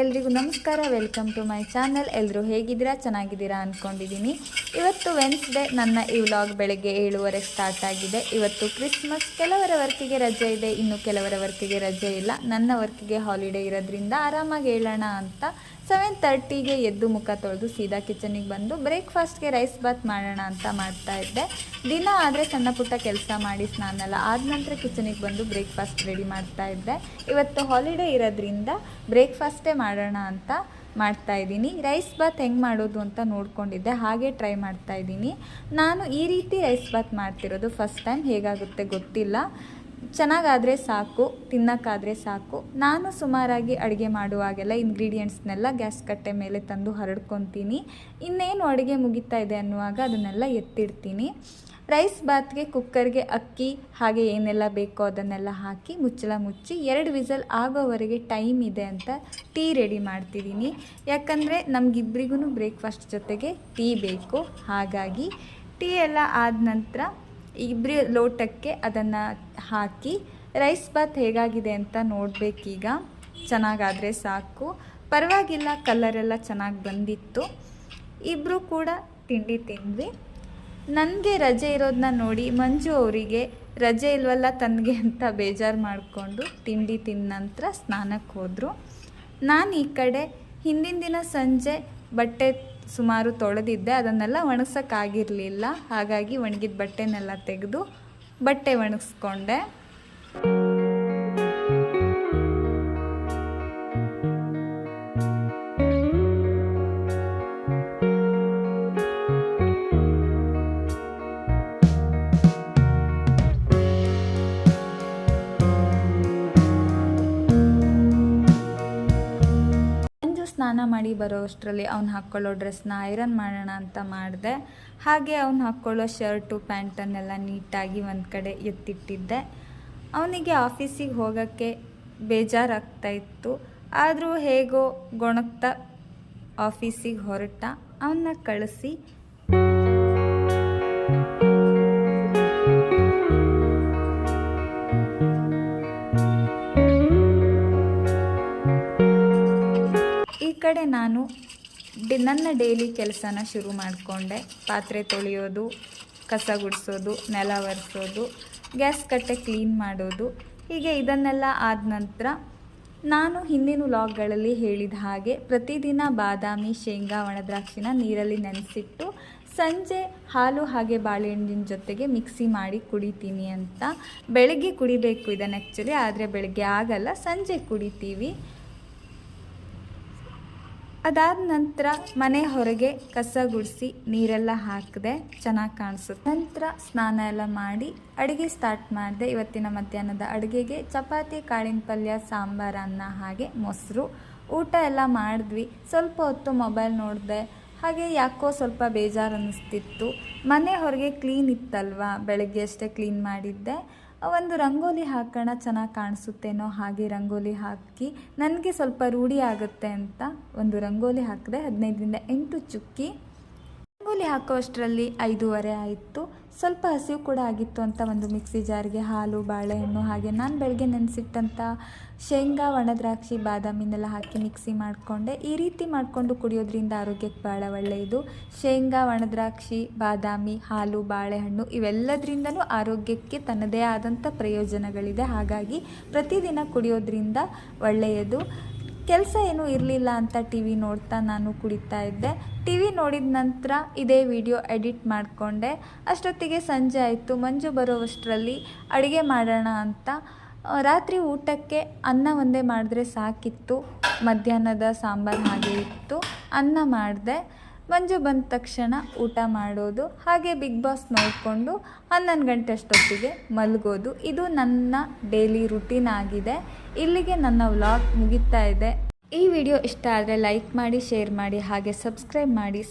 ಎಲ್ರಿಗೂ ನಮಸ್ಕಾರ, welcome to my channel. ಎಲ್ಲರೂ ಹೇಗಿದ್ದೀರಾ? ಚೆನ್ನಾಗಿದ್ದೀರಾ ಅಂದ್ಕೊಂಡಿದ್ದೀನಿ ಇವತ್ತು ವೆನ್ಸ್ಡೇ ನನ್ನ ಈ ವ್ಲಾಗ್ ಬೆಳಗ್ಗೆ ಏಳುವರೆ ಸ್ಟಾರ್ಟ್ ಆಗಿದೆ. ಇವತ್ತು ಕ್ರಿಸ್ಮಸ್ ಕೆಲವರ ವರ್ಕಿಗೆ ರಜೆ ಇದೆ, ಇನ್ನು ಕೆಲವರ ವರ್ಕಿಗೆ ರಜೆ ಇಲ್ಲ. ನನ್ನ ವರ್ಕಿಗೆ ಹಾಲಿಡೇ ಇರೋದ್ರಿಂದ ಆರಾಮಾಗಿ ಹೇಳೋಣ ಅಂತ ಸೆವೆನ್ ತರ್ಟಿಗೆ ಎದ್ದು ಮುಖ ತೊಳೆದು ಸೀದಾ ಕಿಚನಿಗೆ ಬಂದು ಬ್ರೇಕ್ಫಾಸ್ಟ್ಗೆ ರೈಸ್ ಬಾತ್ ಮಾಡೋಣ ಅಂತ ಮಾಡ್ತಾ ಇದ್ದೆ. ದಿನ ಆದರೆ ಸಣ್ಣ ಪುಟ್ಟ ಕೆಲಸ ಮಾಡಿ ಸ್ನಾನ ಎಲ್ಲ ಆದ ನಂತರ ಕಿಚನಿಗೆ ಬಂದು ಬ್ರೇಕ್ಫಾಸ್ಟ್ ರೆಡಿ ಮಾಡ್ತಾ ಇದ್ದೆ. ಇವತ್ತು ಹಾಲಿಡೇ ಇರೋದ್ರಿಂದ ಬ್ರೇಕ್ಫಾಸ್ಟೇ ಮಾಡೋಣ ಅಂತ ಮಾಡ್ತಾ ಇದ್ದೀನಿ. ರೈಸ್ ಬಾತ್ ಹೆಂಗೆ ಮಾಡೋದು ಅಂತ ನೋಡ್ಕೊಂಡಿದ್ದೆ. ಹಾಗೆ ಟ್ರೈ ಮಾಡ್ತಾ ಇದ್ದೀನಿ. ನಾನು ಈ ರೀತಿ ರೈಸ್ ಬಾತ್ ಮಾಡ್ತಿರೋದು ಫಸ್ಟ್ ಟೈಮ್ ಹೇಗಾಗುತ್ತೆ ಗೊತ್ತಿಲ್ಲ. ಚೆನ್ನಾಗಾದರೆ ಸಾಕು, ತಿನ್ನೋಕ್ಕಾದರೆ ಸಾಕು. ನಾನು ಸುಮಾರಾಗಿ ಅಡುಗೆ ಮಾಡುವಾಗೆಲ್ಲ ಇಂಗ್ರೀಡಿಯೆಂಟ್ಸ್ನೆಲ್ಲ ಗ್ಯಾಸ್ ಕಟ್ಟೆ ಮೇಲೆ ತಂದು ಹರಡ್ಕೊತೀನಿ. ಇನ್ನೇನು ಅಡುಗೆ ಮುಗಿತಾ ಇದೆ ಅನ್ನುವಾಗ ಅದನ್ನೆಲ್ಲ ಎತ್ತಿಡ್ತೀನಿ. ರೈಸ್ ಬಾತ್ಗೆ ಕುಕ್ಕರ್ಗೆ ಅಕ್ಕಿ, ಹಾಗೆ ಏನೆಲ್ಲ ಬೇಕೋ ಅದನ್ನೆಲ್ಲ ಹಾಕಿ ಮುಚ್ಚಳ ಮುಚ್ಚಿ ಎರಡು ವಿಸಲ್ ಆಗೋವರೆಗೆ ಟೈಮ್ ಇದೆ ಅಂತ ಟೀ ರೆಡಿ ಮಾಡ್ತಿದ್ದೀನಿ. ಯಾಕಂದರೆ ನಮಗಿಬ್ರಿಗೂ ಬ್ರೇಕ್ಫಾಸ್ಟ್ ಜೊತೆಗೆ ಟೀ ಬೇಕು. ಹಾಗಾಗಿ ಟೀ ಎಲ್ಲ ಆದ ನಂತರ ಇಬ್ಬರಿ ಲೋಟಕ್ಕೆ ಅದನ್ನು ಹಾಕಿ, ರೈಸ್ ಬಾತ್ ಹೇಗಾಗಿದೆ ಅಂತ ನೋಡಬೇಕೀಗ. ಚೆನ್ನಾಗಾದರೆ ಸಾಕು. ಪರವಾಗಿಲ್ಲ ಕಲರೆಲ್ಲ ಚೆನ್ನಾಗಿ ಬಂದಿತ್ತು. ಇಬ್ಬರು ಕೂಡ ತಿಂಡಿ ತಿಂದ್ವಿ. ನನಗೆ ರಜೆ ಇರೋದನ್ನ ನೋಡಿ ಮಂಜು ಅವರಿಗೆ, ರಜೆ ಇಲ್ವಲ್ಲ ತನಗೆ ಅಂತ ಬೇಜಾರು ಮಾಡಿಕೊಂಡು ತಿಂಡಿ ತಿಂದ ನಂತರ ಸ್ನಾನಕ್ಕೆ ಹೋದರು. ನಾನು ಈ ಕಡೆ ಹಿಂದಿನ ದಿನ ಸಂಜೆ ಬಟ್ಟೆ ಸುಮಾರು ತೊಳೆದಿದ್ದೆ ಅದನ್ನೆಲ್ಲ ಒಣಗ್ಸೋಕ್ಕಾಗಿರಲಿಲ್ಲ. ಹಾಗಾಗಿ ಒಣಗಿದ ಬಟ್ಟೆನೆಲ್ಲ ತೆಗೆದು ಬಟ್ಟೆ ಒಣಗಿಸ್ಕೊಂಡೆ. ಸ್ನಾನ ಮಾಡಿ ಬರೋ ಅಷ್ಟರಲ್ಲಿ ಅವ್ನು ಹಾಕ್ಕೊಳ್ಳೋ ಡ್ರೆಸ್ನ ಐರನ್ ಮಾಡೋಣ ಅಂತ ಮಾಡಿದೆ. ಹಾಗೆ ಅವ್ನು ಹಾಕ್ಕೊಳ್ಳೋ ಶರ್ಟು ಪ್ಯಾಂಟನ್ನೆಲ್ಲ ನೀಟಾಗಿ ಒಂದು ಕಡೆ ಎತ್ತಿಟ್ಟಿದ್ದೆ. ಅವನಿಗೆ ಆಫೀಸಿಗೆ ಹೋಗೋಕ್ಕೆ ಬೇಜಾರಾಗ್ತಾ ಇತ್ತು. ಆದರೂ ಹೇಗೋ ಗೊಣಗ್ತಾ ಆಫೀಸಿಗೆ ಹೊರಟ. ಅವನ್ನ ಕಳಿಸಿ ಕಡೆ ನಾನು ಡಿ, ನನ್ನ ಡೈಲಿ ಕೆಲಸನ ಶುರು ಮಾಡಿಕೊಂಡೆ. ಪಾತ್ರೆ ತೊಳೆಯೋದು, ಕಸ ಗುಡಿಸೋದು, ನೆಲ ಒರೆಸೋದು, ಗ್ಯಾಸ್ ಕಟ್ಟೆ ಕ್ಲೀನ್ ಮಾಡೋದು. ಹೀಗೆ ಇದನ್ನೆಲ್ಲ ಆದ ನಂತರ ನಾನು ಹಿಂದಿನ ವ್ಲಾಗ್ಗಳಲ್ಲಿ ಹೇಳಿದ ಹಾಗೆ ಪ್ರತಿದಿನ ಬಾದಾಮಿ, ಶೇಂಗಾ, ಒಣದ್ರಾಕ್ಷಿನ ನೀರಲ್ಲಿ ನೆನೆಸಿಟ್ಟು ಸಂಜೆ ಹಾಲು ಹಾಗೆ ಬಾಳೆಹಣ್ಣಿನ ಜೊತೆಗೆ ಮಿಕ್ಸಿ ಮಾಡಿ ಕುಡಿತೀನಿ ಅಂತ. ಬೆಳಗ್ಗೆ ಕುಡಿಬೇಕು ಇದನ್ನು ಆ್ಯಕ್ಚುಲಿ ಆದರೆ ಬೆಳಗ್ಗೆ ಆಗಲ್ಲ, ಸಂಜೆ ಕುಡಿತೀವಿ. ಅದಾದ ನಂತರ ಮನೆ ಹೊರಗೆ ಕಸ ಗುಡಿಸಿ ನೀರೆಲ್ಲ ಹಾಕಿದೆ ಚೆನ್ನಾಗಿ ಕಾಣಿಸುತ್ತೆ. ನಂತರ ಸ್ನಾನ ಎಲ್ಲ ಮಾಡಿ ಅಡುಗೆ ಸ್ಟಾರ್ಟ್ ಮಾಡಿದೆ ಇವತ್ತಿನ ಮಧ್ಯಾಹ್ನದ ಅಡುಗೆಗೆ ಚಪಾತಿ, ಕಾಳಿನ ಪಲ್ಯ, ಸಾಂಬಾರು ಅನ್ನ ಹಾಗೆ ಮೊಸರು. ಊಟ ಎಲ್ಲ ಮಾಡಿದ್ವಿ. ಸ್ವಲ್ಪ ಹೊತ್ತು ಮೊಬೈಲ್ ನೋಡಿದೆ. ಹಾಗೆ ಯಾಕೋ ಸ್ವಲ್ಪ ಬೇಜಾರು ಅನ್ನಿಸ್ತಿತ್ತು. ಮನೆ ಹೊರಗೆ ಕ್ಲೀನ್ ಇತ್ತಲ್ವಾ? ಬೆಳಗ್ಗೆ ಅಷ್ಟೇ ಕ್ಲೀನ್ ಮಾಡಿದ್ದೆ. ಒಂದು ರಂಗೋಲಿ ಹಾಕೋಣ ಚೆನ್ನಾಗಿ ಕಾಣಿಸುತ್ತೇನೋ ಹಾಗೆ ರಂಗೋಲಿ ಹಾಕಿ ನನಗೆ ಸ್ವಲ್ಪ ರೂಢಿ ಆಗುತ್ತೆ ಅಂತ ಒಂದು ರಂಗೋಲಿ ಹಾಕಿದೆ ಹದಿನೈದರಿಂದ ಎಂಟು ಚುಕ್ಕಿ ರಂಗೋಲಿ ಹಾಕೋ ಅಷ್ಟರಲ್ಲಿ ಐದೂವರೆ ಆಯಿತು. ಸ್ವಲ್ಪ ಹಸಿವು ಕೂಡ ಆಗಿತ್ತು ಅಂತ ಒಂದು ಮಿಕ್ಸಿ ಜಾರ್ಗೆ ಹಾಲು, ಬಾಳೆಹಣ್ಣು ಹಾಗೆ ನಾನು ಬೆಳಗ್ಗೆ ನೆನೆಸಿಟ್ಟಂಥ ಶೇಂಗಾ ಒಣದ್ರಾಕ್ಷಿ ಬಾದಾಮಿನೆಲ್ಲ ಹಾಕಿ ಮಿಕ್ಸಿ ಮಾಡಿಕೊಂಡೆ. ಈ ರೀತಿ ಮಾಡಿಕೊಂಡು ಕುಡಿಯೋದ್ರಿಂದ ಆರೋಗ್ಯಕ್ಕೆ ಭಾಳ ಒಳ್ಳೆಯದು. ಶೇಂಗಾ ಒಣದ್ರಾಕ್ಷಿ ಬಾದಾಮಿ, ಹಾಲು, ಬಾಳೆಹಣ್ಣು ಇವೆಲ್ಲದರಿಂದನೂ ಆರೋಗ್ಯಕ್ಕೆ ತನ್ನದೇ ಆದಂಥ ಪ್ರಯೋಜನಗಳಿದೆ. ಹಾಗಾಗಿ ಪ್ರತಿದಿನ ಕುಡಿಯೋದ್ರಿಂದ ಒಳ್ಳೆಯದು. ಕೆಲಸ ಏನೂ ಇರಲಿಲ್ಲ ಅಂತ ಟಿ ವಿ ನೋಡ್ತಾ ನಾನು ಕುಡಿತಾ ಇದ್ದೆ. ಟಿ ವಿ ನೋಡಿದ ನಂತರ ಇದೇ ವಿಡಿಯೋ ಎಡಿಟ್ ಮಾಡಿಕೊಂಡೆ. ಅಷ್ಟೊತ್ತಿಗೆ ಸಂಜೆ ಆಯಿತು. ಮಂಜು ಬರೋವಷ್ಟರಲ್ಲಿ ಅಡುಗೆ ಮಾಡೋಣ ಅಂತ. ರಾತ್ರಿ ಊಟಕ್ಕೆ ಅನ್ನ ಒಂದೇ ಮಾಡಿದ್ರೆ ಸಾಕಿತ್ತು. ಮಧ್ಯಾಹ್ನದ ಸಾಂಬಾರು ಹಾಗೆ ಇತ್ತು. ಅನ್ನ ಮಾಡಿದೆ. ಮಂಜು ಬಂದ ತಕ್ಷಣ ಊಟ ಮಾಡೋದು, ಹಾಗೆ ಬಿಗ್ ಬಾಸ್ ನೋಡಿಕೊಂಡು ಹನ್ನೊಂದು ಗಂಟೆ ಅಷ್ಟೊತ್ತಿಗೆ ಮಲಗೋದು. ಇದು ನನ್ನ ಡೈಲಿ ರುಟೀನ್ ಆಗಿದೆ. ಇಲ್ಲಿಗೆ ನನ್ನ ವ್ಲಾಗ್ ಮುಗಿತಾ ಇದೆ. ಈ ವಿಡಿಯೋ ಇಷ್ಟ ಆದರೆ ಲೈಕ್ ಮಾಡಿ ಶೇರ್ ಮಾಡಿ, ಹಾಗೆ ಸಬ್ಸ್ಕ್ರೈಬ್ ಮಾಡಿ.